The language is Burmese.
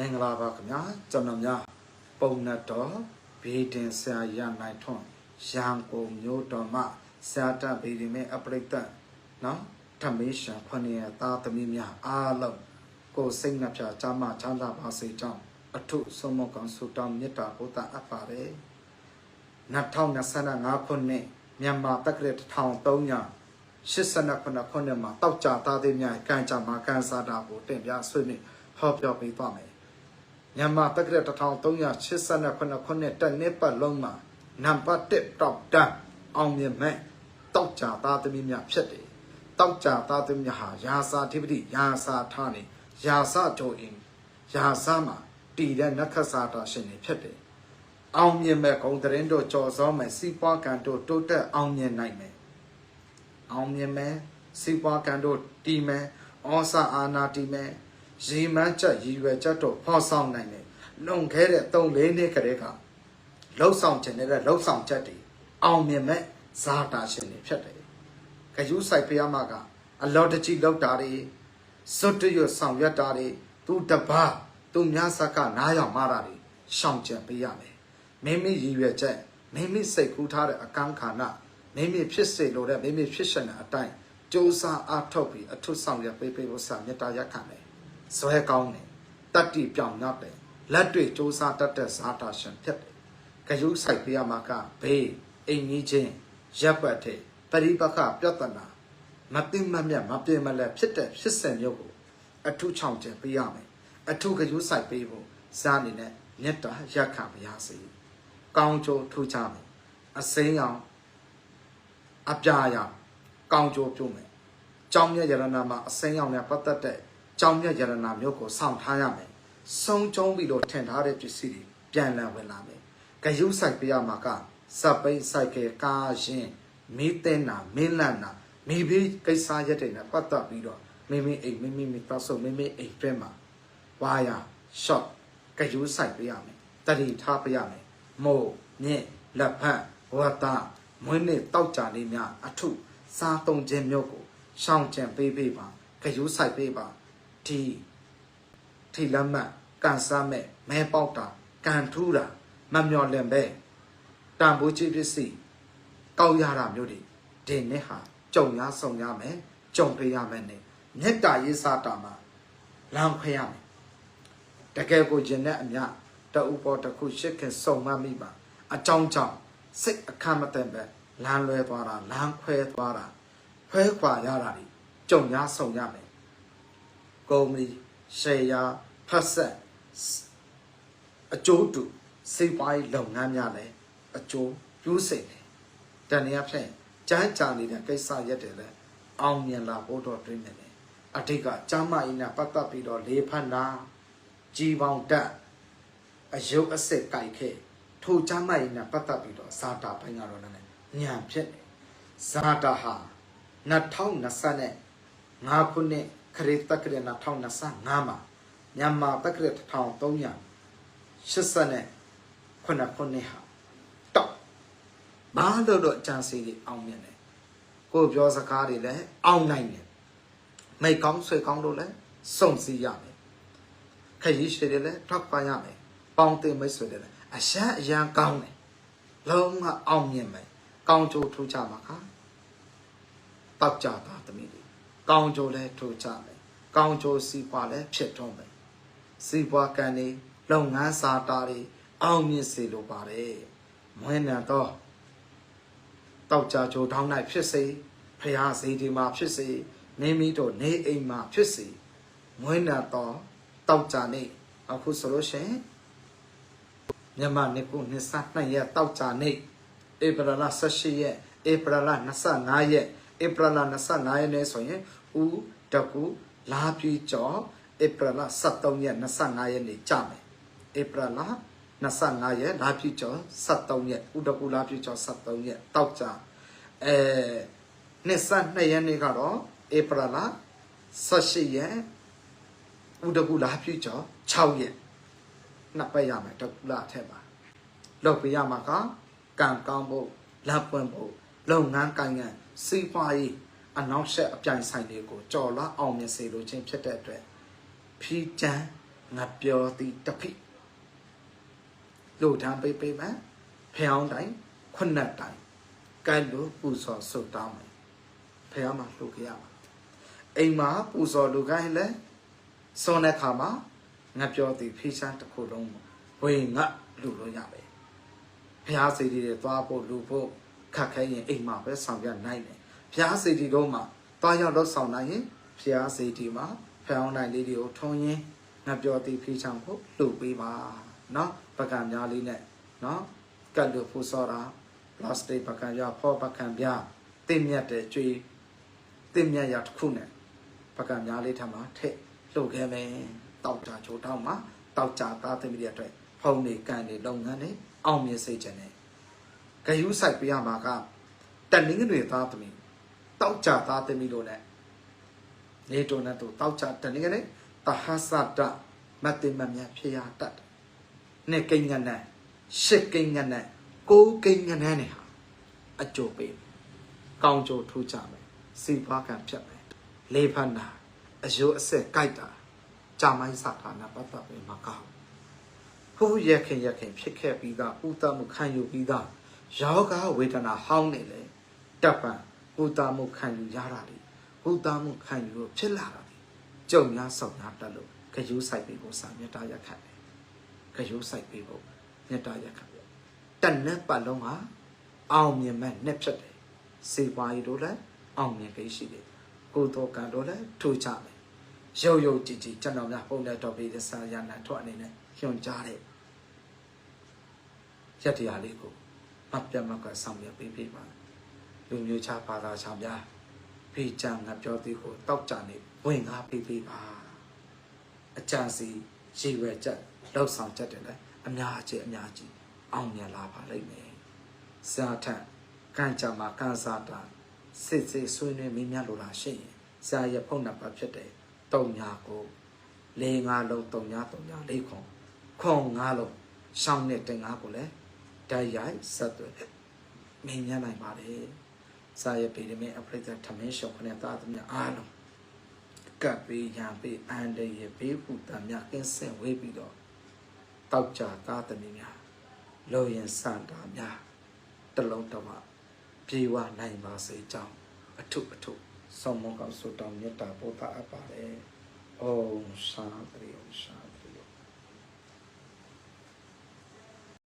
မင်္ဂလာပါခင်ဗျာကျွန်တော်များပုံနဲ့တော်ဘေးတင်ဆရာရနိုင်ထွန်းရန်ကုန်မြို့တော်မှဆရာတဘေးဒီမဲအပရိသတ်နော်ဓမေရှာဖဏီယသားသမီးများအားလုံးကိုယ်စိတ်နှပြချမ်းသာချမ်းသာပါစေကြောင်းအထုဆုံးမကောင်ဆုတောင်းမေတ္တာပို့တာအပ်ပါတယ်2025ခုနှစ်မြန်မာတက္ကရာ1300 89ခုနှစ်မှာတောက်ကြသားသေးများကံကြမှာကန်စားတာကိုတင်ပြဆွေးနွေးဟောပြောပေးသွားမယ်။ မြန်မာတက္ကရာ1389ခုနှစ်တနှစ်ပတ်လုံးမှာနံပါတ်1တောက်တန်းအောင်မြင်မဲ့တောက်ကြသားသမီးများဖြစ်တယ်။တောက်ကြသားသမီးများဟာယာစာဓိပတိယာစာထားနေယာစာကြောအင်းယာစာမှာတည်တဲ့နက္ခစာတာရှင်တွေဖြစ်တယ်။အောင်မြင်မဲ့ဂုံတရင်တို့ကြော်စောမဲ့စီးပွားကံတို့တိုးတက်အောင်မြင်နိုင်မယ်။အောင်မြင်မယ်စီးပွားကံတို့တီမယ်ဩစာအာနာတီမယ် ရေမန်းချက်ရည်ရွယ်ချက်တို့ဖော်ဆောင်နိုင်တယ်လွန်ခဲ့တဲ့3-4နှစ်ကတည်းကလှုပ်ဆောင်ခြင်းတဲ့လှုပ်ဆောင်ချက်တွေအောင်မြင်မဲ့ဇာတာရှင်တွေဖြစ်တယ်။ခယူးဆိုင်ဖျားမကအလော်တကြီးလောက်တာတွေစွတ်တရွဆောင်ရွက်တာတွေသူတပါသူများဆက်ကနားရောက်မာတာတွေရှောင်ကျင်ပေးရမယ်။မိမိရည်ရွယ်ချက်မိမိစိတ်ကူးထားတဲ့အကန့်ခါနမိမိဖြစ်စေလိုတဲ့မိမိဖြစ်ရှင်တဲ့အတိုင်းစူးစမ်းအားထုတ်ပြီးအထုဆောင်ရပေးပေးဖို့ဆာမေတ္တာရက်ခံတယ် ဇွဲကောင်းတယ်တတ္တိပြောင်ညတ်တယ်လက်တွေ့စူးစမ်းတတ်တဲ့ဇာတာရှင်ဖြစ်တယ်ဂယုဆိုင်ပြရမှာကဘေးအိမ်ကြီးချင်းရပ်ပတ်တဲ့ပရိပခပြဿနာမသိမမြတ်မပြေမလဲဖြစ်တဲ့ဖြစ်စဉ်မျိုးကိုအထုချောင်ကျင်ပေးရမယ်အထုဂယုဆိုင်ပေးဖို့ဇာအနေနဲ့မေတ္တာရက်ခံပါရစေကောင်းကျိုးထူးခြားမယ်အစိမ်းအောင်အပြာရောင်ကောင်းကျိုးပြုမယ်။ကြောင်းမြတ်ယရနာမှာအစိမ်းရောင်နဲ့ပတ်သက်တဲ့ ကြောင်းမြတ်ယရနာမျိုးကိုစောင့်ထားရမယ်။စုံကျုံပြီးတော့ထင်ထားတဲ့ပစ္စည်းတွေပြန်လည်ဝင်လာမယ်။ဂယုဆိုင်ပြရမှာကစပ်ပိတ်ဆိုင်ကဲကားရင်မီးတဲ့နာမင်းလန့်နာမိဘကိစ္စရက်တွေနဲ့ပတ်သက်ပြီးတော့မိမိအိမ်မိမိမိပတ်စုံမိမိအိမ်တွင်းမှာဝါယာရှော့ဂယုဆိုင်ပြရမယ်။တတိထားပြရမယ်။မို့မြင့်လက်ဖက်ဝတ်သားမွေးနေ့တောက်ကြလေးများအထုစားသုံးခြင်းမျိုးကိုရှောင်ကြံပေးပေးပါဂယုဆိုင်ပေးပါ ဒီထိလမ်းမတ်ကန်စားမဲ့မဲပေါက်တာကန်ထူးတာမမျော်လင့်ပဲတန်ဖိုးကြီးပစ္စည်းတောက်ရတာမျိုးတွေဒီနေ့ဟာကြုံရဆုံရမယ်ကြုံပေးရမယ်နဲ့မေတ္တာရေးစားတာမှာလမ်းခွဲရမယ်တကယ်ကိုကျင်တဲ့အမြတအူပေါ်တစ်ခုရှစ်ခင်စုံမမိပါအကြောင်းကြောင့်စိတ်အခမ်းမတန်ပဲလမ်းလွဲသွားတာလမ်းခွဲသွားတာခွဲခွာရတာတွေကြုံရဆုံရမယ် ကုမ္ပဏီရှယ်ယာဖတ်ဆက်အကျိုးတူစိတ်ပိုင်းလုပ်ငန်းများလည်းအကျိုးပြုစိတ်တယ်တန်ရဖြင့်ကြမ်းကြာနေတဲ့ကိစ္စရက်တွေလည်းအောင်မြင်လာဖို့တော့တွင်းနေတယ်အထိတ်ကကျမ်းမာရေးနဲ့ပတ်သက်ပြီးတော့လေးဖက်နာကြီးပေါင်းတက်အယုတ်အစစ်ကြိုက်ခဲ့ထိုချမ်းမရင်နဲ့ပတ်သက်ပြီးတော့ဇာတာဘိုင်းကတော့လည်းညံဖြစ်တယ်ဇာတာဟာ2025ခုနှစ် ခရစ်တက္ကရာ2025မှာမြန်မာတက္ကရာ1380နဲ့ခုနှစ်ခုနှစ်ဟာတော့ဘာလို့တော့ကြံစီတွေအောင်မြင်တယ်ကိုပြောစကားတွေလည်းအောင်နိုင်တယ်မိတ်ကောင်းဆွေကောင်းတို့လည်းစုံစည်းရမယ်ခရီးရှည်တွေလည်းထောက်ပံ့ရမယ်ပေါင်းတင်မိတ်ဆွေတွေလည်းအရှမ်းအရန်ကောင်းတယ်လုံးဝအောင်မြင်မယ်ကောင်းကျိုးထူးကြမှာခါတောက်ကြတာသမီးတွေ ကောင်းကျိုးလည်းထူးကြမယ်ကောင်းကျိုးစီးပွားလည်းဖြစ်တော့မယ်စီးပွားကံတွေလုပ်ငန်းစာတာတွေအောင်မြင်စေလိုပါတယ်မွေးနံတော့တောက်ကြကြိုထောင်း၌ဖြစ်စေဖရာစီဒီမှာဖြစ်စေနေမိတို့နေအိမ်မှာဖြစ်စေမွေးနံတော့တောက်ကြနေအခုဆိုလို့ရှိရင်မြန်မာနှစ်ခုနှစ်ဆနှစ်ရက်တောက်ကြနေဧပြီလ18ရက်ဧပြီလ25ရက် ဧပြီလ25ရက်နဲ့ဆိုရင်ဦးတကူလာပြီကျော်ဧပြီလ23ရက်25ရက်နေ့ကြာမယ်ဧပြီလ25ရက်လာပြီကျော်23ရက်ဦးတကူလာပြီကျော်23ရက်တောက်ကြအဲနှစ်ဆနှစ်ရက်နေ့ကတော့ဧပြီလ18ရက်ဦးတကူလာပြီကျော်6ရက်နှစ်ပတ်ရမယ်တကူလာထဲမှာလောက်ပြရမှာကကံကောင်းဖို့လက်ပွင့်ဖို့လုပ်ငန်းကိုင်ငံ စီးပွားရေးအနောက်ဆက်အပြိုင်ဆိုင်တွေကိုကြော်လာအောင်မြင်စေလိုခြင်းဖြစ်တဲ့အတွက်ဖီးချမ်းငါပြောသည်တဖိလူထမ်းပိပိမဖျောင်းတိုင်းခုနှစ်တိုင်းကဲလို့ပူဇော်ဆုတောင်းမယ်ဖျောင်းမှာလှုပ်ကြရမှာအိမ်မှာပူဇော်လူကိုင်းလဲစောတဲ့ခါမှာငါပြောသည်ဖိရှားတစ်ခုလုံးဝေငါလူလို့ရမယ်ဘုရားစေတီတွေသွားဖို့လူဖို့ ခက်ခဲရင်အိမ်မှာပဲဆောင်ပြနိုင်တယ်ဘုရားစေတီတော့မှာသွားရောက်တော့ဆောင်နိုင်ရင်ဘုရားစေတီမှာဖျောင်းတိုင်းလေးတွေကိုထုံးရင်းငါပြောသည်ဖိချောင်းဖို့လှုပ်ပေးပါเนาะပကံများလေးနဲ့เนาะကတ်လို့ဖူစောတာပလတ်စတစ်ပကံရဖောပကံပြတင်မြတ်တဲ့ကျွေးတင်မြတ်ရတစ်ခုနဲ့ပကံများလေးထပ်မှာထည့်လှုပ်ခဲ့မယ်တောက်ကြချိုးတောက်မှာတောက်ကြသားသမီးတွေအတွက်ဖုံနေကန်နေလုပ်ငန်းတွေအောင်မြင်စေခြင်းနဲ့ ဂယုဆိုင်ပြရမှာကတန်နင်းတွေသားသမီးတောက်ကြသားသမီးတို့နဲ့နေတုံနဲ့တို့တောက်ကြတန်နင်းကနေတဟသတမတ်တိမမြဖြစ်ရတတ်တယ်နဲ့ကိန်းငနဲ့ရှစ်ကိန်းငနဲ့ကိုးကိန်းငနဲ့နဲ့ဟာအကျိုးပေးမယ်ကောင်းကျိုးထူးကြမယ်စီပွားကံဖြတ်မယ်လေးဖန်နာအယိုးအဆက်ကြိုက်တာကြာမိုင်းစတာနာပတ်သက်ပြီးမကောင်းဟိုးရက်ခင်ရက်ခင်ဖြစ်ခဲ့ပြီးသားဥတမှုခံယူပြီးသား ယောဂဝေဒနာဟောင်းနေလေတပ်ပံဥတမှုခံယူရတာလေဥတမှုခံယူလို့ဖြစ်လာတာလေကြုံများဆောင်များတက်လို့ခရူးဆိုင်ပြီးကိုစာမြတ်တာရက်ခတ်တယ်ခရူးဆိုင်ပြီးကိုမြတ်တာရက်ခတ်တယ်တန်နဲ့ပတ်လုံးဟာအောင်မြင်မဲ့နှစ်ဖြစ်တယ်စေပွားရီတို့လည်းအောင်မြင်ကိရှိတယ်ကိုယ်တော်ကံတို့လည်းထူကြတယ်ရုပ်ရုပ်ကြည်ကြည်ကျွန်တော်များပုံနဲ့တော်ပြီးတဲ့ဆာရနာထွက်အနေနဲ့ညွှန်ကြားတဲ့ရက်တရားလေးကို မပြတ်မကဆောင်ရပေးပေးပါလူမျိုးခြားဘာသာခြားများဖေးချံငါပြောသည်ကိုတောက်ကြနေဝင်ကားပေးပေးပါအကြံစီရေဝဲချက်လောက်ဆောင်ချက်တယ်လေအများကြီးအများကြီးအောင်မြင်လာပါလိမ့်မယ်စာထက်ကန့်ကြမှာကန်စားတာစစ်စစ်ဆွေးနွေးမိများလိုလားရှိရင်ဆရာရဲ့ဖုန်းနံပါတ်ဖြစ်တယ်တုံညာကိုလေးငါလုံးတုံညာတုံညာလေးခွန်ခွန်ငါလုံးရှောင်းနဲ့တင်ငါကိုလည်း ဓာတ်ရိုက်ဆက်သွယ်မင်းများနိုင်ပါလေစာရဲ့ပေရမင်းအပရိသတ်ထမင်းရှောင်းခနဲ့သားသမီးအားလုံးကပ်ပြီးရံပြီးအန်တရဘေးဖူတံမြကင်းစင်ဝေးပြီးတော့တောက်ကြသားသမီးများလောရင်စန္တာများတလုံးတဝပြေဝနိုင်ပါစေကြောင်းအထုအထုဆောင်းမောကောက်ဆုတောင်းမြတ်တာပို့တာအပ်ပါတယ်။ဩရှားတရီဩရှား